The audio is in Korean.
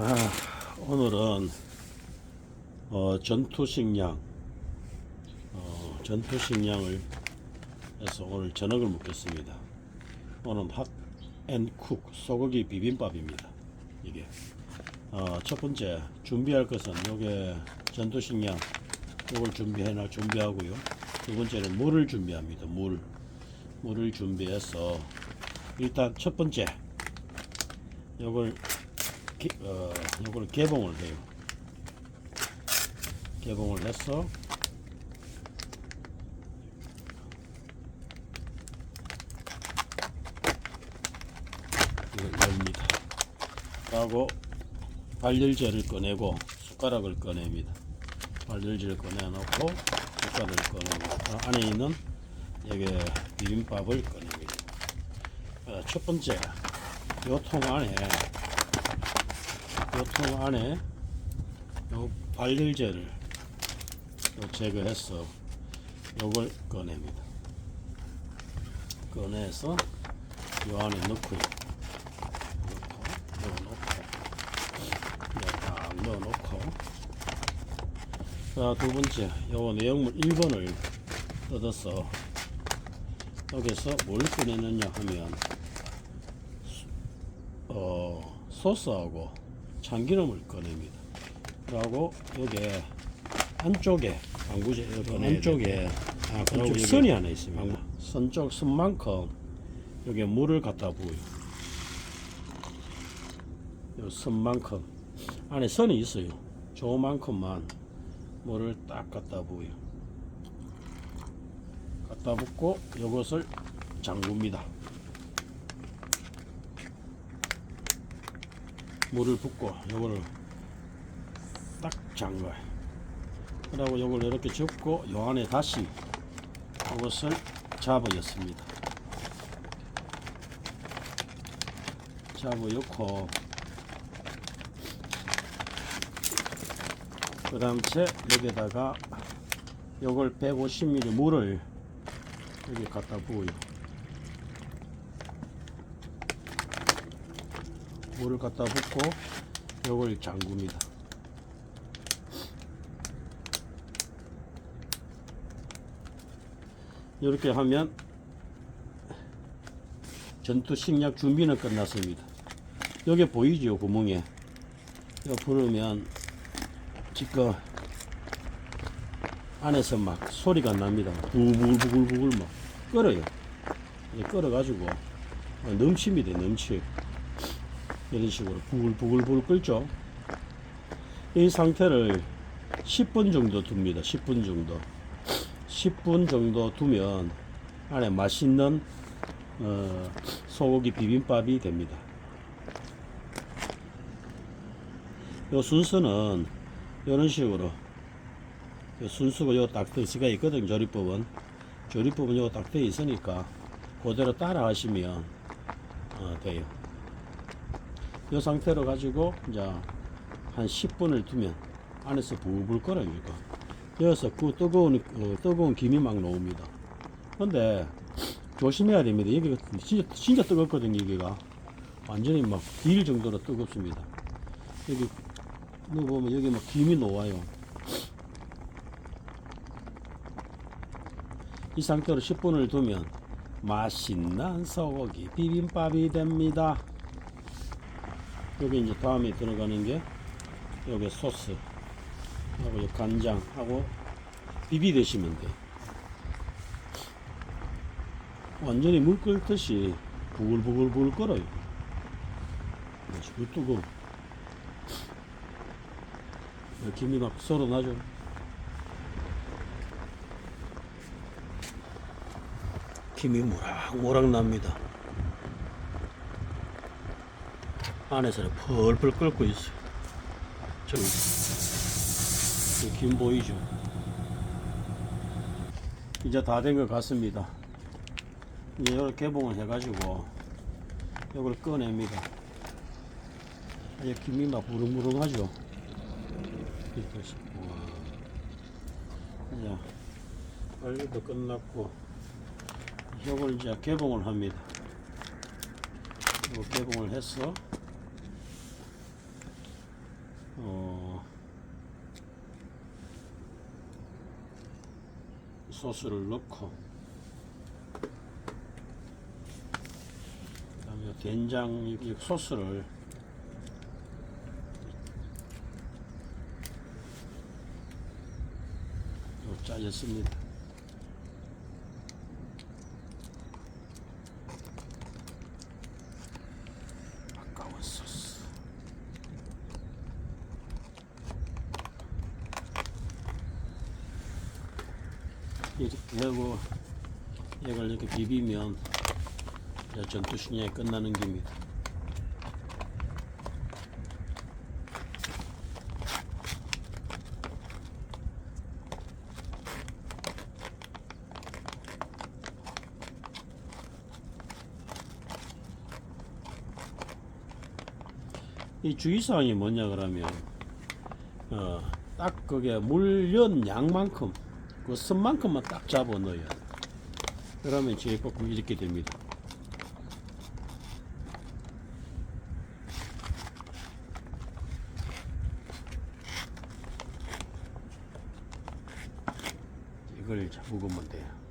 아, 오늘은 어, 전투식량 어, 전투식량을 해서 오늘 저녁을 먹겠습니다. 오늘 핫앤쿡 소고기 비빔밥입니다. 이게 어, 첫 번째 준비할 것은 요게 전투식량 요걸 준비해 놔 준비하고요. 두 번째는 물을 준비합니다. 물 물을 준비해서 일단 첫 번째 요걸 기, 어, 요걸 개봉을 해요. 개봉을 해서 이걸 엽니다. 하고 발열제를 꺼내고 숟가락을 꺼냅니다. 발열제를 꺼내놓고 숟가락을 꺼내고 그 안에 있는 여기 비빔밥을 꺼냅니다. 어, 첫 번째 요통 안에 요통 안에 요 발열제를 요 제거해서 요걸 꺼냅니다. 꺼내서 요 안에 넣고요. 넣고 넣어놓고 딱 넣어놓고 자 두 번째 요 내용물 1번을 뜯어서 여기서 뭘 꺼내느냐 하면 어, 소스하고 참기름을 꺼냅니다. 그리고 여기에 안쪽에 방부제 안쪽에 아, 그쪽 여기 선이 하나 있습니다. 선쪽 선만큼 여기 물을 갖다 부어요. 요 선만큼 안에 선이 있어요. 저만큼만 물을 딱 갖다 부어요. 갖다 붓고 이것을 잠굽니다. 물을 붓고 요거를 딱 잠가요. 그리고 요걸 이렇게 접고 요 안에 다시 이것을 잡아였습니다. 잡아넣고 그 다음 채 여기다가 요걸 150ml 물을 여기 갖다 부어요. 물을 갖다 붓고 요걸 잠굽니다. 이렇게 하면 전투 식량 준비는 끝났습니다. 여기 보이죠 구멍에 이거 부르면 지금 안에서 막 소리가 납니다. 부글부글부글 막 끓어요. 이 끓어가지고 넘칩니다. 넘치. 이런 식으로 부글부글부글 끓죠. 이 상태를 10분 정도 둡니다. 10분 정도. 10분 정도 두면 안에 맛있는 어, 소고기 비빔밥이 됩니다. 요 순서는 이런 식으로 요 순서가 요딱 들수가 있거든 조리법은 조리법은 요딱 되어 있으니까 그대로 따라 하시면 어, 돼요. 이 상태로 가지고 이제 한 10분을 두면 안에서 끓어요 이거. 여기서 그 뜨거운 어, 뜨거운 김이 막 나옵니다. 근데 조심해야 됩니다. 여기가 진짜 진짜 뜨겁거든요. 여기가 완전히 막딜 정도로 뜨겁습니다. 여기 너 보면 여기 막 김이 녹아요. 이 상태로 10분을 두면 맛있는 소고기 비빔밥이 됩니다. 여기 이제 다음에 들어가는 게 여기 소스 하고 이 간장 하고 비비 드시면 돼. 완전히 물 끓듯이 부글부글부글 끓어요. 물 뜨고 김이 막 썰어나죠. 김이 모락모락 납니다. 안에서는 펄펄 끓고 있어요. 저기 김 보이죠? 이제 다 된 것 같습니다. 이제 이걸 개봉을 해가지고 이걸 꺼냅니다. 이제 김이 막 무릉무릉하죠? 이렇게. 이제 빨리도 끝났고 이걸 이제 개봉을 합니다. 개봉을 해서 소스를 넣고 그다음에 된장 소스를 요 짜졌습니다. 아까운 소스. 이렇게 하고 이걸 이렇게 비비면 전투식량이 끝나는 겁니다. 이 주의사항이 뭐냐 그러면 어, 딱 그게 물연 양만큼 그 선만큼만 딱 잡아 넣어야 돼. 그러면 제육볶음 이렇게 됩니다. 이걸 먹으면 돼요.